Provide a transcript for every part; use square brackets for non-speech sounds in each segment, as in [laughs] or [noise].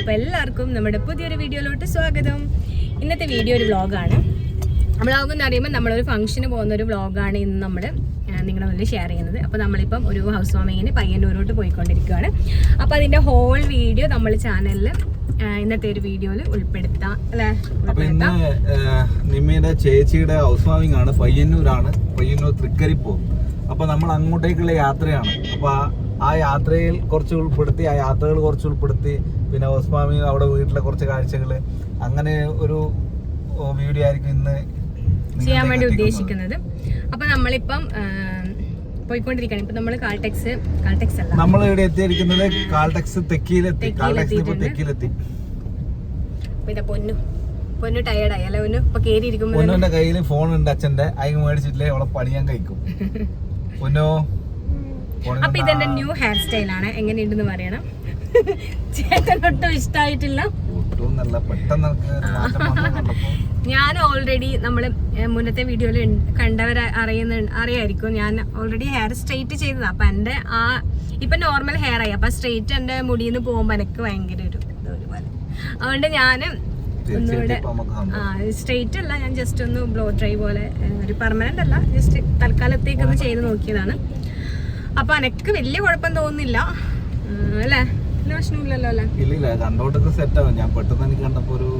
അപ്പോൾ എല്ലാവർക്കും നമ്മുടെ പുതിയൊരു വീഡിയോയിലോട്ട് സ്വാഗതം. ഇന്നത്തെ വീഡിയോ ഒരു വ്ളോഗാണ്. വ്ളോഗ് എന്ന് പറയുമ്പോൾ നമ്മളൊരു ഫംഗ്ഷന് പോകുന്ന ഒരു വ്ളോഗാണ് ഇന്ന് നമ്മൾ നിങ്ങളുടെ മുന്നിൽ ഷെയർ ചെയ്യുന്നത്. അപ്പോൾ നമ്മളിപ്പം ഒരു ഹൗസ് വാമിങ്ങിന് പയ്യന്നൂരോട്ട് പോയിക്കൊണ്ടിരിക്കുകയാണ് അപ്പോൾ അതിന്റെ ഹോൾ വീഡിയോ നമ്മൾ ചാനലിൽ ഇന്നത്തെ ഒരു വീഡിയോയിൽ ഉൾപ്പെടുത്താം അല്ലേ? ഇന്ന് ചേച്ചിയുടെ ഹൗസ് വാമിംഗ് ആണ്. പയ്യന്നൂരാണ്. പയ്യന്നൂർ തൃക്കരിപ്പൂ. അപ്പോൾ നമ്മൾ അങ്ങോട്ടേക്കുള്ള യാത്രയാണ്. അപ്പൊ ആ- ആ യാത്രയിൽ കുറച്ച് ഉൾപ്പെടുത്തി ആ യാത്രകൾ കുറച്ച് ഉൾപ്പെടുത്തി പിന്നെ ഓസ്മാമി അവിടെ വീട്ടിലെ കുറച്ച് കാഴ്ചകൾ അങ്ങനെ ഒരു വീഡിയോ ആയിരിക്കും ഇന്ന് ചെയ്യാൻ വേണ്ടി ഉദ്ദേശിക്കുന്നത്. അപ്പൊ നമ്മളിപ്പം പോയിക്കൊണ്ടിരിക്കുകയാണ്. ഇപ്പം നമ്മൾ കാൾടെക്സ് കാൾടെക്സ് അല്ല. നമ്മൾ ഇവിടെ എത്തിയിരിക്കുന്നത് കാൾടെക്സ് തെക്കിയിലെത്തി. കാൾടെക്സ് ഇപ്പൊ. തെക്കിയിലെത്തി. അപ്പോൾ പൊന്നു. പൊന്നു ടയേർഡായി അല്ല പൊന്നു? ഇപ്പോൾ കയറി ഇരിക്കുമ്പോൾ പൊന്നുന്റെ കയ്യിൽ ഫോൺ ഉണ്ട് അച്ഛന്റെ. അതിന് മേടിച്ചിട്ടില്ലേ? അവളെ പണിയാൻ കഴിക്കും. [laughs] പൊന്നോ? അപ്പൊ ഇതെന്റെ ന്യൂ ഹെയർ സ്റ്റൈലാണ് എങ്ങനെയുണ്ടെന്ന് പറയണം. ചേട്ടനൊട്ടും ഇഷ്ടമായിട്ടില്ല കണ്ടപ്പോ. ഞാൻ ഓൾറെഡി നമ്മൾ മുന്നത്തെ വീഡിയോയിൽ കണ്ടവർ അറിയുന്ന അറിയായിരിക്കും. ഞാൻ ഓൾറെഡി ഹെയർ സ്ട്രെയിറ്റ് ചെയ്തതാണ് അപ്പം എന്റെ ആ ഇപ്പം നോർമൽ ഹെയർ ആയി. അപ്പം സ്ട്രെയിറ്റ് എന്റെ മുടിയിൽ നിന്ന് പോകുമ്പോൾ എനിക്ക് ഭയങ്കര ഒരു ഇത് ഒരു പോലെ അതുകൊണ്ട് ഞാൻ ഒന്നുകൂടെ ആ സ്ട്രെയിറ്റ് അല്ല. ഞാൻ ജസ്റ്റ് ഒന്ന് ബ്ലോ ഡ്രൈ പോലെ ഒരു പെർമനന്റ് അല്ല. ജസ്റ്റ് തൽക്കാലത്തേക്ക് ഒന്ന് ചെയ്ത് നോക്കിയതാണ്. അപ്പൊ എനിക്ക് വലിയ കുഴപ്പം തോന്നുന്നില്ല. അല്ലേ? ഇല്ലില്ല കണ്ടോട്ടൊക്കെ സെറ്റ് ആവും ഞാൻ പെട്ടെന്ന് എനിക്ക് കണ്ടപ്പോ ഒരു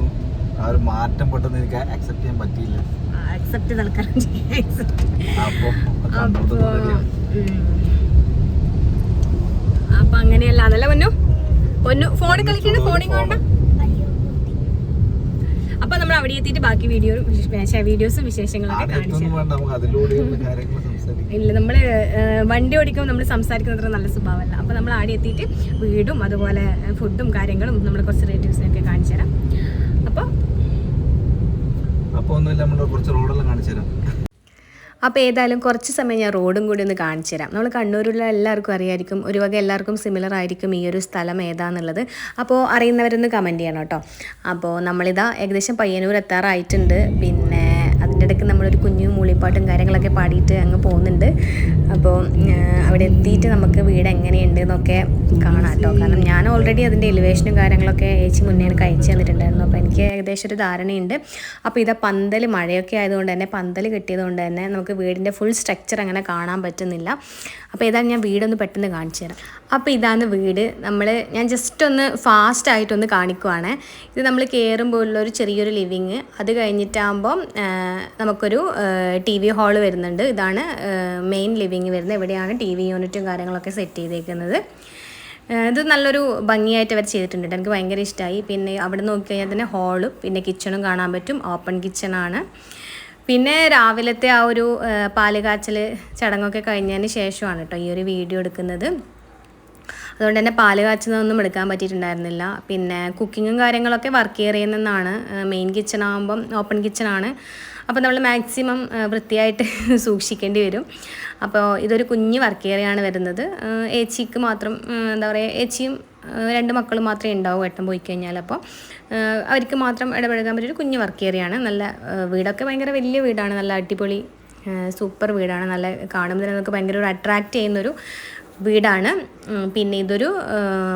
ആ ഒരു മാറ്റം പെട്ടെന്ന് എനിക്ക് അക്സെപ്റ്റ് ചെയ്യാൻ പറ്റിയില്ല. അക്സെപ്റ്റ് തൽക്കാലം. അപ്പൊ അങ്ങനെയല്ല. അതല്ല പൊന്നു? പൊന്നു ഫോണിൽ കളിക്കണ ഫോണിൽ കൊണ്ട അപ്പൊ നമ്മൾ അവിടെ എത്തിയിട്ട് ബാക്കി വീഡിയോ വീഡിയോസും വിശേഷങ്ങളൊക്കെ കാണിച്ചു ഇല്ല നമ്മൾ വണ്ടി ഓടിക്കുമ്പോൾ നമ്മൾ സംസാരിക്കുന്നത്ര അത്ര നല്ല സ്വഭാവമല്ല. അപ്പോൾ നമ്മൾ ആടെ എത്തിയിട്ട് വീടും അതുപോലെ ഫുഡും കാര്യങ്ങളും നമ്മൾ കുറച്ച് റിലേറ്റീവ്സിനൊക്കെ കാണിച്ചു തരാം. അപ്പോൾ അപ്പോൾ ഒന്നുമില്ല നമ്മൾ കുറച്ച് റോഡെല്ലാം കാണിച്ചു തരാം. അപ്പോൾ ഏതായാലും കുറച്ച് സമയം ഞാൻ റോഡും കൂടി ഒന്ന് കാണിച്ചു തരാം. നമ്മൾ കണ്ണൂരിലുള്ള എല്ലാവർക്കും അറിയായിരിക്കും ഒരു വക എല്ലാവർക്കും സിമിലർ ആയിരിക്കും ഈ ഒരു സ്ഥലം ഏതാന്നുള്ളത്. അപ്പോൾ അറിയുന്നവരൊന്ന് കമന്റ് ചെയ്യണം കേട്ടോ. അപ്പോൾ നമ്മളിതാ ഏകദേശം പയ്യന്നൂർ എത്താറായിട്ടുണ്ട്. പിന്നെ ഇടയ്ക്ക് നമ്മളൊരു കുഞ്ഞു മൂളിപ്പാട്ടും കാര്യങ്ങളൊക്കെ പാടിയിട്ട് അങ്ങ് പോകുന്നുണ്ട്. അപ്പോൾ അവിടെ എത്തിയിട്ട് നമുക്ക് വീട് എങ്ങനെയുണ്ട് എന്നൊക്കെ കാണാം കേട്ടോ. കാരണം ഞാൻ ഓൾറെഡി അതിന്റെ എലിവേഷനും കാര്യങ്ങളൊക്കെ ഏച്ചി മുന്നേ അയച്ചു തന്നിട്ടുണ്ടായിരുന്നു. അപ്പോൾ എനിക്ക് ഏകദേശം ഒരു ധാരണയുണ്ട്. അപ്പോൾ ഇതാ പന്തൽ മഴയൊക്കെ ആയതുകൊണ്ട് തന്നെ പന്തൽ കിട്ടിയതുകൊണ്ട് തന്നെ നമുക്ക് വീടിന്റെ ഫുൾ സ്ട്രക്ചർ അങ്ങനെ കാണാൻ പറ്റുന്നില്ല. അപ്പോൾ ഏതാണ് ഞാൻ വീടൊന്ന് പെട്ടെന്ന് കാണിച്ചു തരാം. അപ്പോൾ ഇതാണ് വീട്. നമ്മൾ ഞാൻ ജസ്റ്റ് ഒന്ന് ഫാസ്റ്റ് ആയിട്ടൊന്ന് കാണിക്കുവാണ്. ഇത് നമ്മൾ കയറുമ്പോഴുള്ള ഒരു ചെറിയൊരു ലിവിങ് അത് കഴിഞ്ഞിട്ടാകുമ്പം നമുക്കൊരു ടി വി ഹാൾ വരുന്നുണ്ട്. ഇതാണ് മെയിൻ ലിവിങ് വരുന്നത്. ഇവിടെയാണ് ടി വി യൂണിറ്റും കാര്യങ്ങളൊക്കെ സെറ്റ് ചെയ്തേക്കുന്നത്. ഇത് നല്ലൊരു ഭംഗിയായിട്ട് അവർ ചെയ്തിട്ടുണ്ട്. എനിക്ക് ഭയങ്കര ഇഷ്ടമായി പിന്നെ അവിടെ നോക്കിക്കഴിഞ്ഞാൽ തന്നെ ഹാളും പിന്നെ കിച്ചണും കാണാൻ പറ്റും. ഓപ്പൺ കിച്ചണാണ് പിന്നെ രാവിലത്തെ ആ ഒരു പാൽ കാച്ചൽ ചടങ്ങൊക്കെ കഴിഞ്ഞതിന് ശേഷമാണ് കേട്ടോ ഈ ഒരു വീഡിയോ എടുക്കുന്നത്. അതുകൊണ്ട് തന്നെ പാൽ കാച്ചുന്നതൊന്നും എടുക്കാൻ പറ്റിയിട്ടുണ്ടായിരുന്നില്ല. പിന്നെ കുക്കിങ്ങും കാര്യങ്ങളൊക്കെ വർക്ക് ഏരിയയിൽ നിന്നാണ് മെയിൻ കിച്ചൺ ആകുമ്പം ഓപ്പൺ കിച്ചണാണ് അപ്പോൾ നമ്മൾ മാക്സിമം വൃത്തിയായിട്ട് [laughs] സൂക്ഷിക്കേണ്ടി വരും. അപ്പോൾ ഇതൊരു കുഞ്ഞ് വർക്ക് ഏരിയയാണ് വരുന്നത്. ഏച്ചിക്ക് മാത്രം എന്താ പറയുക ഏച്ചിയും രണ്ട് മക്കൾ മാത്രമേ ഉണ്ടാവൂ ഏട്ടൻ പോയി കഴിഞ്ഞാൽ അപ്പോൾ. അവർക്ക് മാത്രം ഇടപഴകാൻ പറ്റിയൊരു കുഞ്ഞ് വർക്ക് ഏരിയയാണ് നല്ല വീടൊക്കെ ഭയങ്കര വലിയ വീടാണ്. നല്ല അടിപൊളി സൂപ്പർ വീടാണ്. നല്ല കാണുമ്പോൾ തന്നെ നമുക്ക് ഭയങ്കര ഒരു അട്രാക്റ്റ് ചെയ്യുന്നൊരു വീടാണ്. പിന്നെ ഇതൊരു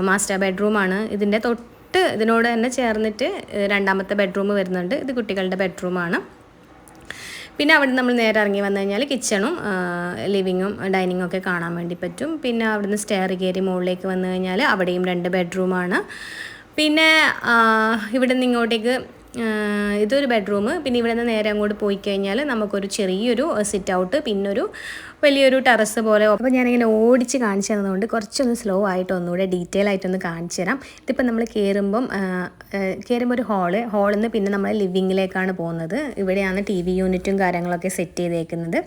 മാസ്റ്റർ ബെഡ്റൂമാണ്. ഇതിന്റെ തൊട്ട് ഇതിനോട് തന്നെ ചേർന്നിട്ട് രണ്ടാമത്തെ ബെഡ്റൂം വരുന്നുണ്ട്. ഇത് കുട്ടികളുടെ ബെഡ്റൂമാണ്. പിന്നെ അവിടെ നമ്മൾ നേരെ ഇറങ്ങി വന്നു കഴിഞ്ഞാൽ കിച്ചണും ലിവിങ്ങും ഡൈനിങ്ങും ഒക്കെ കാണാൻ വേണ്ടി പറ്റും. പിന്നെ അവിടുന്ന് സ്റ്റെയർ കയറി മുകളിലേക്ക് വന്നു കഴിഞ്ഞാൽ അവിടെയും രണ്ട് ബെഡ്റൂമാണ്. പിന്നെ ഇവിടെ നിന്ന് ഇങ്ങോട്ടേക്ക് ഇതൊരു ബെഡ്റൂം. പിന്നെ ഇവിടെ നിന്ന് നേരെ അങ്ങോട്ട് പോയി കഴിഞ്ഞാൽ നമുക്കൊരു ചെറിയൊരു സിറ്റ് ഔട്ട് പിന്നൊരു വലിയൊരു ടെറസ് പോലെ അപ്പോൾ ഞാനിങ്ങനെ ഓടിച്ച് കാണിച്ചു തന്നതുകൊണ്ട് കുറച്ചൊന്ന് സ്ലോ ആയിട്ട് ഒന്നുകൂടെ ഡീറ്റെയിൽ ആയിട്ടൊന്ന് കാണിച്ചു തരാം. ഇതിപ്പോൾ നമ്മൾ കയറുമ്പം കയറുമ്പോൾ ഒരു ഹാൾ. ഹാളിൽ നിന്ന് പിന്നെ നമ്മൾ ലിവിങ്ങിലേക്കാണ് പോകുന്നത്. ഇവിടെയാണ് ടി വി യൂണിറ്റും കാര്യങ്ങളൊക്കെ സെറ്റ് ചെയ്തേക്കുന്നത്.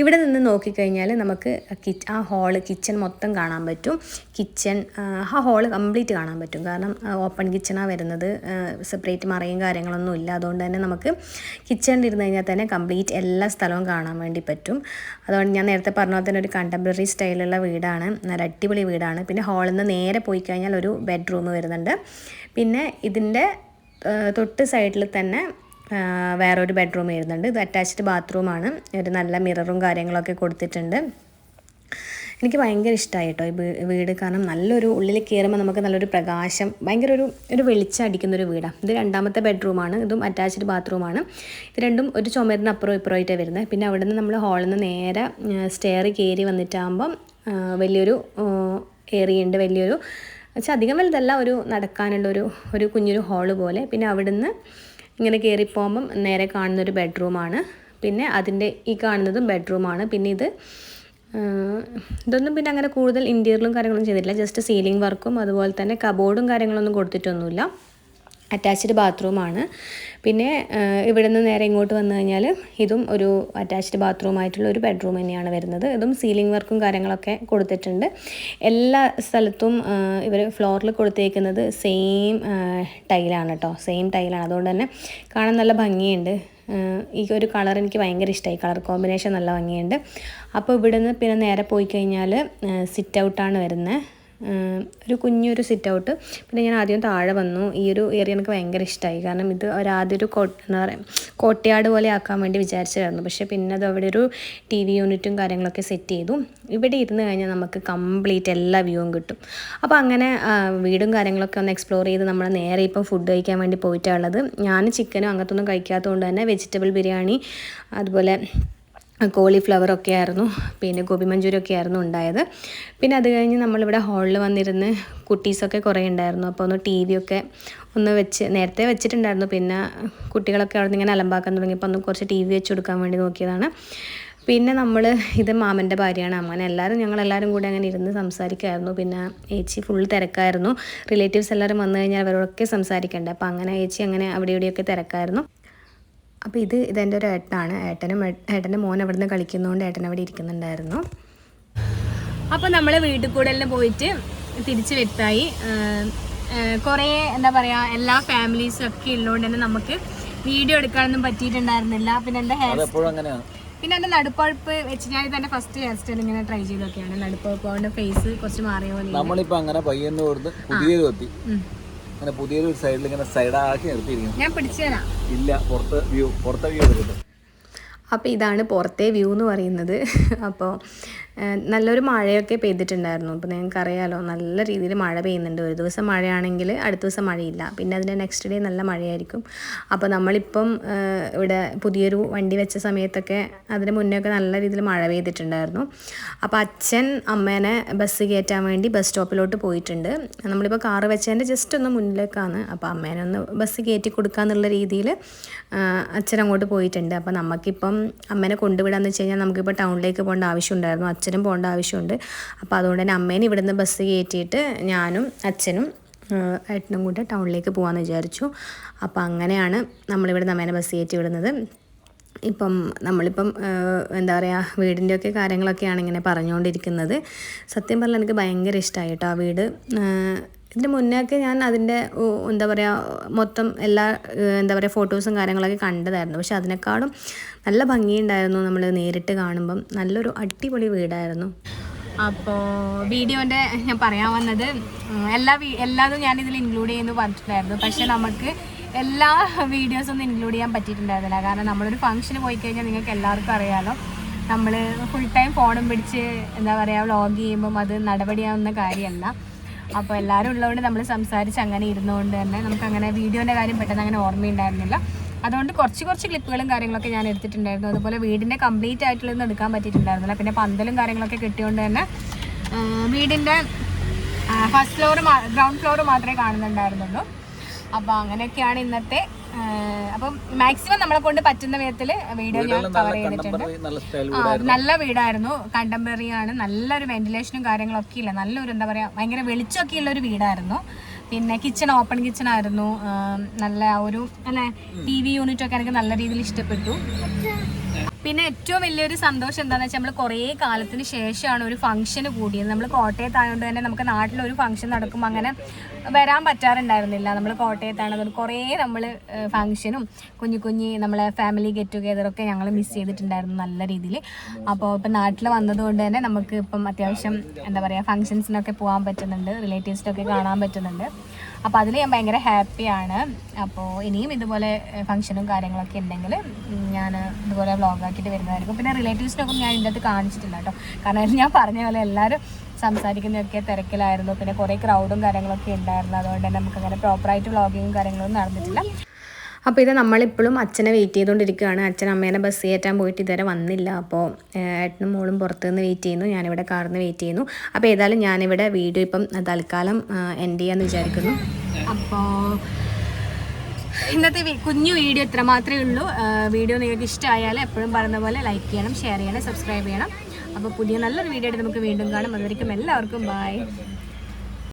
ഇവിടെ നിന്ന് നോക്കിക്കഴിഞ്ഞാൽ നമുക്ക് കിച്ച് ആ ഹാൾ കിച്ചൺ മൊത്തം കാണാൻ പറ്റും. കിച്ചൺ ആ ഹാൾ കംപ്ലീറ്റ് കാണാൻ പറ്റും. കാരണം ഓപ്പൺ കിച്ചണാണ് വരുന്നത്. സെപ്പറേറ്റ് മറയും കാര്യങ്ങളൊന്നും ഇല്ല. അതുകൊണ്ട് തന്നെ നമുക്ക് കിച്ചണിൽ ഇരുന്ന് കഴിഞ്ഞാൽ തന്നെ കംപ്ലീറ്റ് എല്ലാ സ്ഥലവും കാണാൻ വേണ്ടി പറ്റും. അതുകൊണ്ട് ഞാൻ നേരത്തെ പറഞ്ഞ പോലെ തന്നെ ഒരു കണ്ടംപററി സ്റ്റൈലുള്ള വീടാണ്. നല്ല അടിപൊളി വീടാണ്. പിന്നെ ഹാളിൽ നിന്ന് നേരെ പോയി കഴിഞ്ഞാൽ ഒരു ബെഡ്റൂം വരുന്നുണ്ട്. പിന്നെ ഇതിന്റെ തൊട്ട് സൈഡിൽ തന്നെ വേറൊരു ബെഡ്റൂം വരുന്നുണ്ട്. ഇത് അറ്റാച്ച്ഡ് ബാത്റൂമാണ് ഒരു നല്ല മിററും കാര്യങ്ങളൊക്കെ കൊടുത്തിട്ടുണ്ട്. എനിക്ക് ഭയങ്കര ഇഷ്ടമായി കേട്ടോ ഈ വീട്. കാരണം നല്ലൊരു ഉള്ളിൽ കയറുമ്പോൾ നമുക്ക് നല്ലൊരു പ്രകാശം ഭയങ്കര ഒരു ഒരു വെളിച്ചം അടിക്കുന്ന ഒരു വീടാണ് ഇത് രണ്ടാമത്തെ ബെഡ്റൂമാണ് ഇതും അറ്റാച്ച്ഡ് ബാത്റൂമാണ്. ഇത് രണ്ടും ഒരു ചുമരിന് അപ്പുറം ഇപ്പുറമായിട്ടാണ് വരുന്നത് പിന്നെ അവിടെ നിന്ന് നമ്മൾ ഹാളിൽ നിന്ന് നേരെ സ്റ്റെയർ കയറി വന്നിട്ടാകുമ്പം വലിയൊരു ഏറിയുണ്ട് വലിയൊരു പക്ഷെ അധികം വലുതല്ല ഒരു നടക്കാനുള്ള ഒരു ഒരു കുഞ്ഞൊരു ഹാൾ പോലെ. പിന്നെ അവിടുന്ന് ഇങ്ങനെ കയറി പോകുമ്പം നേരെ കാണുന്നൊരു ബെഡ്റൂമാണ്. പിന്നെ അതിന്റെ ഈ കാണുന്നതും ബെഡ്റൂമാണ്. പിന്നെ ഇത് ഇതൊന്നും പിന്നെ അങ്ങനെ കൂടുതൽ ഇന്റീരിയലും കാര്യങ്ങളൊന്നും ചെയ്തിട്ടില്ല. ജസ്റ്റ് സീലിംഗ് വർക്കും അതുപോലെ തന്നെ കബോർഡും കാര്യങ്ങളൊന്നും കൊടുത്തിട്ടൊന്നുമില്ല. അറ്റാച്ച്ഡ് ബാത്റൂമാണ് പിന്നെ ഇവിടെ നിന്ന് നേരെ ഇങ്ങോട്ട് വന്നു കഴിഞ്ഞാൽ ഇതും ഒരു അറ്റാച്ച്ഡ് ബാത്റൂമായിട്ടുള്ള ഒരു ബെഡ്റൂം തന്നെയാണ് വരുന്നത്. ഇതും സീലിംഗ് വർക്കും കാര്യങ്ങളൊക്കെ കൊടുത്തിട്ടുണ്ട്. എല്ലാ സ്ഥലത്തും ഇവർ ഫ്ലോറിൽ കൊടുത്തേക്കുന്നത് സെയിം ടൈലാണ് കേട്ടോ സെയിം ടൈലാണ് അതുകൊണ്ട് തന്നെ കാണാൻ നല്ല ഭംഗിയുണ്ട്. ഈ ഒരു കളർ എനിക്ക് ഭയങ്കര ഇഷ്ടമായി കളർ കോമ്പിനേഷൻ നല്ല ഭംഗിയുണ്ട്. അപ്പോൾ ഇവിടുന്ന് പിന്നെ നേരെ പോയി കഴിഞ്ഞാൽ സിറ്റ് ഔട്ടാണ് വരുന്നത് ഒരു കുഞ്ഞൊരു സിറ്റ് ഔട്ട് പിന്നെ ഞാൻ ആദ്യം താഴെ വന്നു. ഈ ഒരു ഏരിയ എനിക്ക് ഭയങ്കര ഇഷ്ടമായി കാരണം ഇത് ഒരാദ്യം ഒരു കോ എന്താ പറയുക കോട്ടയാട് പോലെ ആക്കാൻ വേണ്ടി വിചാരിച്ചതായിരുന്നു. പക്ഷേ പിന്നെ അത് അവിടെ ഒരു ടി വി യൂണിറ്റും കാര്യങ്ങളൊക്കെ സെറ്റ് ചെയ്തു. ഇവിടെ ഇരുന്ന് കഴിഞ്ഞാൽ നമുക്ക് കംപ്ലീറ്റ് എല്ലാ വ്യൂവും കിട്ടും. അപ്പോൾ അങ്ങനെ വീടും കാര്യങ്ങളൊക്കെ ഒന്ന് എക്സ്പ്ലോർ ചെയ്ത് നമ്മൾ നേരെ ഇപ്പം ഫുഡ് കഴിക്കാൻ വേണ്ടി പോയിട്ടുള്ളത് ഞാൻ ചിക്കനും അങ്ങനത്തൊന്നും കഴിക്കാത്തതുകൊണ്ട് തന്നെ വെജിറ്റബിൾ ബിരിയാണി അതുപോലെ കോളിഫ്ലവർ ഒക്കെ ആയിരുന്നു പിന്നെ ഗോപി മഞ്ചൂരി ഒക്കെ ആയിരുന്നു ഉണ്ടായത്. പിന്നെ അത് കഴിഞ്ഞ് നമ്മളിവിടെ ഹാളിൽ വന്നിരുന്ന് കുട്ടീസൊക്കെ കുറേ ഉണ്ടായിരുന്നു. അപ്പോൾ ഒന്ന് ടി ഒക്കെ ഒന്ന് വെച്ച് നേരത്തെ വെച്ചിട്ടുണ്ടായിരുന്നു. പിന്നെ കുട്ടികളൊക്കെ അവിടെ നിന്ന് ഇങ്ങനെ അലമ്പാക്കാൻ തുടങ്ങിയപ്പോൾ ഒന്ന് കുറച്ച് ടി വി വെച്ച് കൊടുക്കാൻ വേണ്ടി നോക്കിയതാണ്. പിന്നെ നമ്മൾ ഇത് മാമന്റെ ഭാര്യയാണ്. അങ്ങനെ എല്ലാവരും ഞങ്ങളെല്ലാവരും കൂടി അങ്ങനെ ഇരുന്ന് സംസാരിക്കുമായിരുന്നു പിന്നെ ഏച്ചി ഫുൾ തിരക്കായിരുന്നു. റിലേറ്റീവ്സ് എല്ലാവരും വന്നു കഴിഞ്ഞാൽ അവരോടൊക്കെ സംസാരിക്കണ്ടേ. അപ്പോൾ അങ്ങനെ ഏച്ചി അങ്ങനെ അവിടെ ഇവിടെയൊക്കെ തിരക്കായിരുന്നു. അപ്പോൾ ഇത് ഇതെന്റെ ഒരു ഏട്ടനാണ്. ഏട്ടനും ഏട്ടന്റെ മോൻ അവിടെ നിന്ന് കളിക്കുന്നതുകൊണ്ട് ഏട്ടൻ അവിടെ ഇരിക്കുന്നുണ്ടായിരുന്നു. അപ്പോൾ നമ്മൾ വീട്ടിൽ കൂടലിന് പോയിട്ട് തിരിച്ച് വ്യക്തമായി കുറേ എന്താ പറയുക എല്ലാ ഫാമിലീസും ഒക്കെ ഉള്ളതുകൊണ്ട് തന്നെ നമുക്ക് വീഡിയോ എടുക്കാനൊന്നും പറ്റിയിട്ടുണ്ടായിരുന്നില്ല. പിന്നെ എന്റെ ഹെയർ പിന്നെ എന്റെ നടുപ്പഴുപ്പ് വെച്ച് ഞാൻ ഇതെന്റെ ഫസ്റ്റ് ഹെയർ സ്റ്റൈൽ ഇങ്ങനെ ട്രൈ ചെയ്തൊക്കെയാണ്. നടുപ്പഴുപ്പ് കൊണ്ട് ഫേസ് കുറച്ച് മാറിയ പോലെ നമ്മളിപ്പോൾ അങ്ങനെ പയ്യന്ന് കൊടുത്ത് പുതിയൊരു എത്തി ഉം. അങ്ങനെ പുതിയൊരു സൈഡിൽ ഇങ്ങനെ സൈഡാക്കി നിർത്തിയിരിക്കുന്നു. ഞാൻ പിടിച്ചേരാ ഇല്ല പുറത്ത് വ്യൂ പുറത്തെ വ്യൂ എടുക്കട്ടെ അപ്പോൾ ഇതാണ് പുറത്തെ വ്യൂ എന്ന് പറയുന്നത്. [laughs] അപ്പോൾ നല്ലൊരു മഴയൊക്കെ പെയ്തിട്ടുണ്ടായിരുന്നു. അപ്പോൾ നിങ്ങൾക്ക് അറിയാലോ നല്ല രീതിയിൽ മഴ പെയ്യുന്നുണ്ട്. ഒരു ദിവസം മഴയാണെങ്കിൽ അടുത്ത ദിവസം മഴയില്ല. പിന്നെ അതിന്റെ നെക്സ്റ്റ് ഡേ നല്ല മഴയായിരിക്കും. അപ്പോൾ നമ്മളിപ്പം ഇവിടെ പുതിയൊരു വണ്ടി വെച്ച സമയത്തൊക്കെ അതിന് മുന്നേ ഒക്കെ നല്ല രീതിയിൽ മഴ പെയ്തിട്ടുണ്ടായിരുന്നു. അപ്പോൾ അച്ഛൻ അമ്മേനെ ബസ് കയറ്റാൻ വേണ്ടി ബസ് സ്റ്റോപ്പിലോട്ട് പോയിട്ടുണ്ട്. നമ്മളിപ്പോൾ കാറ് വെച്ചതിന്റെ ജസ്റ്റ് ഒന്ന് മുന്നിലേക്കാണ്. അപ്പോൾ അമ്മേനെ ഒന്ന് ബസ് കയറ്റി കൊടുക്കാന്നുള്ള രീതിയിൽ അച്ഛൻ അങ്ങോട്ട് പോയിട്ടുണ്ട്. അപ്പോൾ നമുക്കിപ്പം അമ്മേനെ കൊണ്ടുവിടാന്ന് വെച്ച് കഴിഞ്ഞാൽ നമുക്കിപ്പോൾ ടൗണിലേക്ക് പോകേണ്ട ആവശ്യമുണ്ടായിരുന്നു അച്ഛനും പോകേണ്ട ആവശ്യമുണ്ട്. അപ്പോൾ അതുകൊണ്ട് തന്നെ അമ്മേനെ ഇവിടുന്ന് ബസ് കയറ്റിയിട്ട് ഞാനും അച്ഛനും ഏട്ടനും കൂടെ ടൗണിലേക്ക് പോകാമെന്ന് വിചാരിച്ചു. അപ്പോൾ അങ്ങനെയാണ് നമ്മളിവിടെ അമ്മേനെ ബസ് കയറ്റി വിടുന്നത്. ഇപ്പം നമ്മളിപ്പം എന്താ പറയുക വീടിന്റെയൊക്കെ കാര്യങ്ങളൊക്കെയാണ് ഇങ്ങനെ പറഞ്ഞുകൊണ്ടിരിക്കുന്നത്. സത്യം പറഞ്ഞാൽ എനിക്ക് ഭയങ്കര ഇഷ്ടമായി കേട്ടോ ആ വീട്. ആ, മുന്നേ ഒക്കെ ഞാൻ അതിന്റെ എന്താ പറയുക മൊത്തം എല്ലാ എന്താ പറയുക ഫോട്ടോസും കാര്യങ്ങളൊക്കെ കണ്ടതായിരുന്നു. പക്ഷെ അതിനേക്കാളും നല്ല ഭംഗിയുണ്ടായിരുന്നു നമ്മൾ നേരിട്ട് കാണുമ്പം. നല്ലൊരു അടിപൊളി വീടായിരുന്നു. അപ്പോൾ വീഡിയോന്റെ ഞാൻ പറയാൻ വന്നത് എല്ലാ എല്ലാതും ഞാൻ ഇതിൽ ഇൻക്ലൂഡ് ചെയ്യുന്നു പറഞ്ഞിട്ടുണ്ടായിരുന്നു. പക്ഷെ നമുക്ക് എല്ലാ വീഡിയോസും ഒന്നും ഇൻക്ലൂഡ് ചെയ്യാൻ പറ്റിയിട്ടുണ്ടായിരുന്നില്ല. കാരണം നമ്മളൊരു ഫംഗ്ഷന് പോയി കഴിഞ്ഞാൽ നിങ്ങൾക്ക് എല്ലാവർക്കും അറിയാലോ. നമ്മൾ ഫുൾ ടൈം ഫോണും പിടിച്ച് എന്താ പറയുക വ്ളോഗ് ചെയ്യുമ്പം അത് നടപടിയാവുന്ന കാര്യമല്ല. അപ്പോൾ എല്ലാവരും ഉള്ളതുകൊണ്ട് നമ്മൾ സംസാരിച്ച് അങ്ങനെ ഇരുന്നുകൊണ്ട് തന്നെ നമുക്ക് അങ്ങനെ വീഡിയോന്റെ കാര്യം പെട്ടെന്ന് അങ്ങനെ ഓർമ്മയുണ്ടായിരുന്നില്ല. അതുകൊണ്ട് കുറച്ച് കുറച്ച് ക്ലിപ്പുകളും കാര്യങ്ങളൊക്കെ ഞാൻ എടുത്തിട്ടുണ്ടായിരുന്നു. അതുപോലെ വീടിന്റെ കംപ്ലീറ്റ് ആയിട്ടുള്ളതൊന്നും എടുക്കാൻ പറ്റിയിട്ടുണ്ടായിരുന്നില്ല. പിന്നെ പന്തലും കാര്യങ്ങളൊക്കെ കിട്ടിയോണ്ട് തന്നെ വീടിന്റെ ഫസ്റ്റ് ഫ്ലോർ ഗ്രൗണ്ട് ഫ്ലോർ മാത്രമേ കാണുന്നുണ്ടായിരുന്നുള്ളൂ. അപ്പോൾ അങ്ങനെയൊക്കെയാണ് ഇന്നത്തെ അപ്പം മാക്സിമം നമ്മളെ കൊണ്ട് പറ്റുന്ന വിധത്തിൽ വീഡിയോ ഞാൻ കവർ ചെയ്തിട്ടുണ്ട്. നല്ല വീടായിരുന്നു. കണ്ടംപററി ആണ്. നല്ലൊരു വെന്റിലേഷനും കാര്യങ്ങളൊക്കെ ഇല്ല. നല്ലൊരു എന്താ പറയാ ഭയങ്കര വെളിച്ചമൊക്കെ ഉള്ള ഒരു വീടായിരുന്നു. പിന്നെ കിച്ചൺ ഓപ്പൺ കിച്ചൺ ആയിരുന്നു. നല്ല ഒരു അല്ലെ ടി വി യൂണിറ്റ് ഒക്കെ എനിക്ക് നല്ല രീതിയിൽ ഇഷ്ടപ്പെട്ടു. പിന്നെ ഏറ്റവും വലിയൊരു സന്തോഷം എന്താണെന്ന് വെച്ചാൽ നമ്മൾ കുറേ കാലത്തിന് ശേഷമാണ് ഒരു ഫംഗ്ഷന് കൂടിയത്. നമ്മൾ കോട്ടയത്തായതുകൊണ്ട് തന്നെ നമുക്ക് നാട്ടിൽ ഒരു ഫംഗ്ഷൻ നടക്കുമ്പോൾ അങ്ങനെ വരാൻ പറ്റാറുണ്ടായിരുന്നില്ല. നമ്മൾ കോട്ടയത്താണ് അതുകൊണ്ട് കുറേ നമ്മൾ ഫംഗ്ഷനും കുഞ്ഞു കുഞ്ഞി നമ്മളെ ഫാമിലി ഗെറ്റ് ടുഗെദറൊക്കെ ഞങ്ങൾ മിസ് ചെയ്തിട്ടുണ്ടായിരുന്നു നല്ല രീതിയിൽ അപ്പോൾ ഇപ്പം നാട്ടിൽ വന്നതുകൊണ്ട് തന്നെ നമുക്ക് ഇപ്പം അത്യാവശ്യം എന്താ പറയുക ഫംഗ്ഷൻസിനൊക്കെ പോകാൻ പറ്റുന്നുണ്ട്. റിലേറ്റീവ്സിനൊക്കെ കാണാൻ പറ്റുന്നുണ്ട്. അപ്പോൾ അതിൽ ഞാൻ ഭയങ്കര ഹാപ്പിയാണ്. അപ്പോൾ ഇനിയും ഇതുപോലെ ഫംഗ്ഷനും കാര്യങ്ങളൊക്കെ ഉണ്ടെങ്കിൽ ഞാൻ ഇതുപോലെ വ്ളോഗാക്കിയിട്ട് വരുന്നതായിരിക്കും. പിന്നെ റിലേറ്റീവ്സിനൊക്കെ ഞാൻ ഇതിന്റെ കാണിച്ചിട്ടില്ല കേട്ടോ കാരണം ഞാൻ പറഞ്ഞ പോലെ എല്ലാവരും സംസാരിക്കുന്നതൊക്കെ തിരക്കിലായിരുന്നു. പിന്നെ കുറേ ക്രൗഡും കാര്യങ്ങളൊക്കെ ഉണ്ടായിരുന്നു അതുകൊണ്ട് തന്നെ നമുക്കങ്ങനെ പ്രോപ്പറായിട്ട് വ്ളോഗിങ്ങും കാര്യങ്ങളൊന്നും നടന്നിട്ടില്ല. അപ്പോൾ ഇത് നമ്മളിപ്പോഴും അച്ഛനെ വെയിറ്റ് ചെയ്തുകൊണ്ടിരിക്കുകയാണ് അച്ഛൻ അമ്മേനെ ബസ് കയറ്റാൻ പോയിട്ട് ഇതുവരെ വന്നില്ല. അപ്പോൾ ഏട്ടനും മോളും പുറത്ത് നിന്ന് വെയിറ്റ് ചെയ്യുന്നു. ഞാനിവിടെ കാറിൽ നിന്ന് വെയിറ്റ് ചെയ്യുന്നു. അപ്പോൾ ഏതായാലും ഞാനിവിടെ വീഡിയോ ഇപ്പം തൽക്കാലം എൻഡ് ചെയ്യാമെന്ന് വിചാരിക്കുന്നു. അപ്പോൾ ഇന്നത്തെ കുഞ്ഞു വീഡിയോ ഇത്ര മാത്രമേ ഉള്ളൂ. വീഡിയോ നിങ്ങൾക്ക് ഇഷ്ടമായാൽ എപ്പോഴും പറയുന്ന പോലെ ലൈക്ക് ചെയ്യണം ഷെയർ ചെയ്യണം സബ്സ്ക്രൈബ് ചെയ്യണം. അപ്പോൾ പുതിയ നല്ലൊരു വീഡിയോ ആയിട്ട് നമുക്ക് വീണ്ടും കാണാം. അതുവരെയും എല്ലാവർക്കും ബൈ